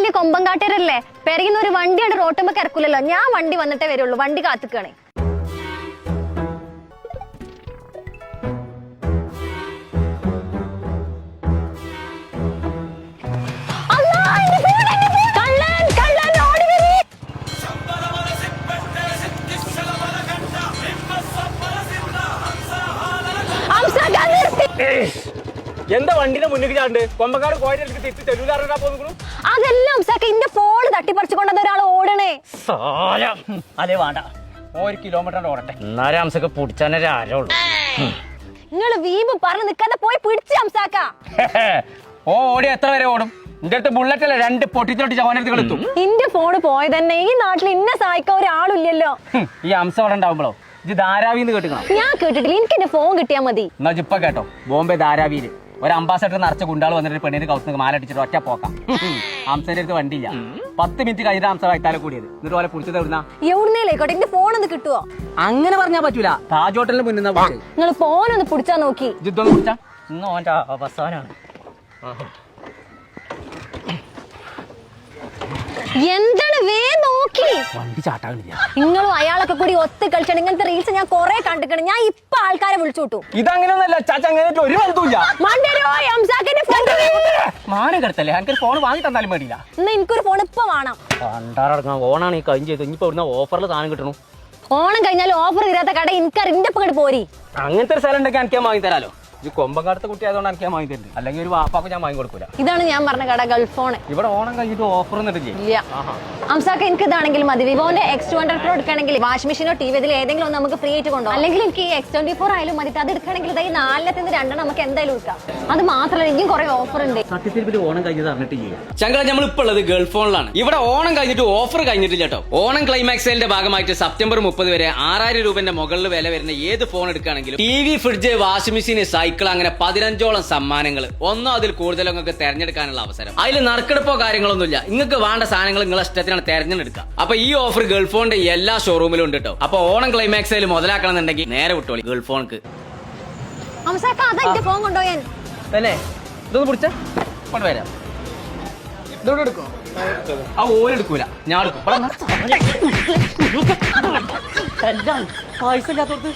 വലിയ കൊമ്പങ്കാട്ടരല്ലേ? പെരയുന്ന ഒരു വണ്ടിയാണ് റോട്ടുമ്പോ കിടക്കൂലല്ലോ ഞാൻ വണ്ടി വന്നിട്ടേ വരുള്ളൂ. വണ്ടി കാത്തുക്കണേ. എന്താ വണ്ടിന്റെ മുന്നിൽ ചാണ്ട് കൊമ്പക്കാട് കോഴി തിരിച്ച് തെരുവിലാറാ പോകുന്നു അതെല്ലാം ഓടണേ അല്ലേ വേണ്ട. ഒരു കിലോമീറ്റർ ഓടട്ടെ. എന്നാലും അംസൊക്കെ പിടിച്ചാനേ ആരുള്ളൂ നിങ്ങൾ വീമ്പ് പറഞ്ഞ് നിൽക്കാതെ പോയി പിടിച്ച് ഹംസാക്ക ഓ ഓടി എത്ര വരെ ഓടും? എന്റെ അടുത്ത് ബുള്ളറ്റ് അല്ല? രണ്ട് പൊട്ടിച്ചോട്ടി ചവനടുത്ത് കളിത്തും നിന്റെ ഫോണ് ഈ നാട്ടിൽ ഇന്നെ സഹായിക്കാൻ ഒരാളില്ലല്ലോ. ഈ അംസ അവിടെ ഉണ്ടാവുമ്പോഴോ ഇത് ധാരാവിന്ന് കേട്ടുക്കണം? ഞാൻ കേട്ടിട്ടില്ല. എനിക്ക് എന്റെ ഫോൺ കിട്ടിയാ മതി. എന്നാ ഇപ്പൊ കേട്ടോ. ബോംബെ ധാരാവിയിൽ. ഒരു അംബാസഡർ നിറച്ച ഗുണ്ടാൾ വന്നിട്ട് പെണ്ണിന് മാല അടിച്ചിട്ട് ഒറ്റ പോക്കാം. അംസന്റെ അടുത്ത് വണ്ടിയില്ല. പത്ത് മിനിറ്റ് കഴിഞ്ഞ അംസ വൈത്താലെ കൂടിയത്. എന്നിട്ട് പോലെ പിടിച്ചത് എവിടുന്ന? എവിടുന്നേലേക്കോട്ടെ? എന്റെ ഫോൺ ഒന്ന് കിട്ടുവോ? അങ്ങനെ പറഞ്ഞാ പറ്റൂല. താജ് ഹോട്ടലിന് മുന്നിൽ നിന്നാ നിങ്ങൾ ഫോൺ ഒന്ന് പുടിച്ചാ നോക്കി. ജിദ്ദൊന്ന് പിടിച്ചാ. ഇന്ന് ഓന്റെ അവസാനാണ്. എന്താണ് വേ വണ്ടി ചാട്ടാകുന്നില്ല നിങ്ങളും അയാളൊക്കെ കൂടി ഒത്തു കളിച്ചാണ് ഇങ്ങനത്തെ റീൽസ് ഞാൻ കുറെ കണ്ടിട്ടുണ്ട്. ഞാൻ ഇപ്പൊ ആൾക്കാരെ വിളിച്ചു വിട്ടു ഇതങ്ങനെയൊന്നല്ല ചാച്ച അങ്ങനെ ഒരു ബന്ധമില്ല മണ്ടരോ ഹംസാക്കിന്റെ ഫോൺ മാനം കിടത്തല്ലേ? എനിക്ക് ഫോൺ വാങ്ങി തന്നാലും മേടിയില്ല എന്നാ എനിക്കൊരു ഫോൺ ഇപ്പൊ വേണം. പണ്ടാറടങ്ങാൻ ഓണാണ് ഈ കഴിഞ്ഞ് ചെയ്ത് ഇനിയിപ്പോ ഇവിടുന്ന് ഓഫറിൽ സാധനം കിട്ടണു? ഓണം കഴിഞ്ഞാൽ ഓഫർ തീരാത്ത കട എനിക്ക് ഇന്റെ കട പോരി. അങ്ങനത്തെ ഒരു സ്ഥലം ഉണ്ടെങ്കിൽ എനിക്ക് വാങ്ങി തരാലോ. ഇത് കൊമ്പങ്കാടത്തെ കുട്ടി ആയതുകൊണ്ട് എനിക്ക് ഞാൻ വാങ്ങി തരുന്നത് അല്ലെങ്കിൽ ഒരു വാപ്പാക്ക് ഞാൻ വാങ്ങി കൊടുക്കൂല ഇതാണ് ഞാൻ പറഞ്ഞ കട ഗൾഫ് ഫോൺ ഇവിടെ ഓണം കഴിഞ്ഞിട്ട് ഓഫർ ഇല്ല. അംസാക്ക എനിക്ക് ഇതാണെങ്കിൽ മതി. വിവോന്റെ എക്സ് ടു ഹൺഡ്രഡ് പ്രോ എടുക്കണമെങ്കിൽ വാഷിംഗ് മെഷീനോ ടി വി ഇതിൽ ഏതെങ്കിലും ഒന്ന് നമുക്ക് ഫ്രീ ആയിട്ട് കൊണ്ടുപോകും. അല്ലെങ്കിൽ എനിക്ക് ഈ എക്സ് ട്വന്റി ഫോർ ആയാലും മതി. അത് എടുക്കണമെങ്കിൽ ഇതായി നാലിനത്തിന് രണ്ടെണ്ണം നമുക്ക് എന്തായാലും എടുക്കാം. അത് മാത്രമല്ല എനിക്കും കുറെ ഓഫർ ഉണ്ട്. സത്യത്തിൽ ഓണം കഴിഞ്ഞത് അറിഞ്ഞിട്ടില്ല ചങ്കള നമ്മൾ ഇപ്പോൾ ഉള്ളത് ഗൾഫ് ഫോണിലാണ് ഇവിടെ ഓണം കഴിഞ്ഞിട്ട് ഓഫർ കഴിഞ്ഞിട്ടില്ല കേട്ടോ. ഓണം ക്ലൈമാക്സ് സെയിലിന്റെ ഭാഗമായിട്ട് സെപ്റ്റംബർ മുപ്പത് വരെ ആറായിരം രൂപന്റെ മുകളിൽ വില വരുന്ന ഏത് phone എടുക്കുകയാണെങ്കിലും T V fridge washing machine cycle അങ്ങനെ പതിനഞ്ചോളം സമ്മാനങ്ങൾ ഒന്നോ അതിൽ കൂടുതലോ നിങ്ങൾക്ക് തെരഞ്ഞെടുക്കാനുള്ള അവസരം. അതിൽ നറുക്കെടുപ്പോ കാര്യങ്ങളൊന്നുമില്ല. നിങ്ങൾക്ക് വേണ്ട സാധനങ്ങൾ നിങ്ങളെ ഇഷ്ടത്തിനാണ് തെരഞ്ഞെടുക്കുക. അപ്പൊ ഈ ഓഫർ ഗൾഫോണിന്റെ എല്ലാ ഷോറൂമിലും ഉണ്ട് കേട്ടോ അപ്പൊ ഓണം ക്ലൈമാക്സ് സെയിൽ മുതലാക്കണം എന്നുണ്ടെങ്കിൽ നേരെ വിട്ടോളി ഗൾഫോണിക്ക് ഫോൺ കൊണ്ടുപോയാൻ ഇതൊന്ന് പിടിച്ച. ഇതോടെ എടുക്കോ? ആ ഓരെടുക്കൂല ഞാൻ എടുക്കും. പൈസ ഇല്ലാത്തോടത്ത്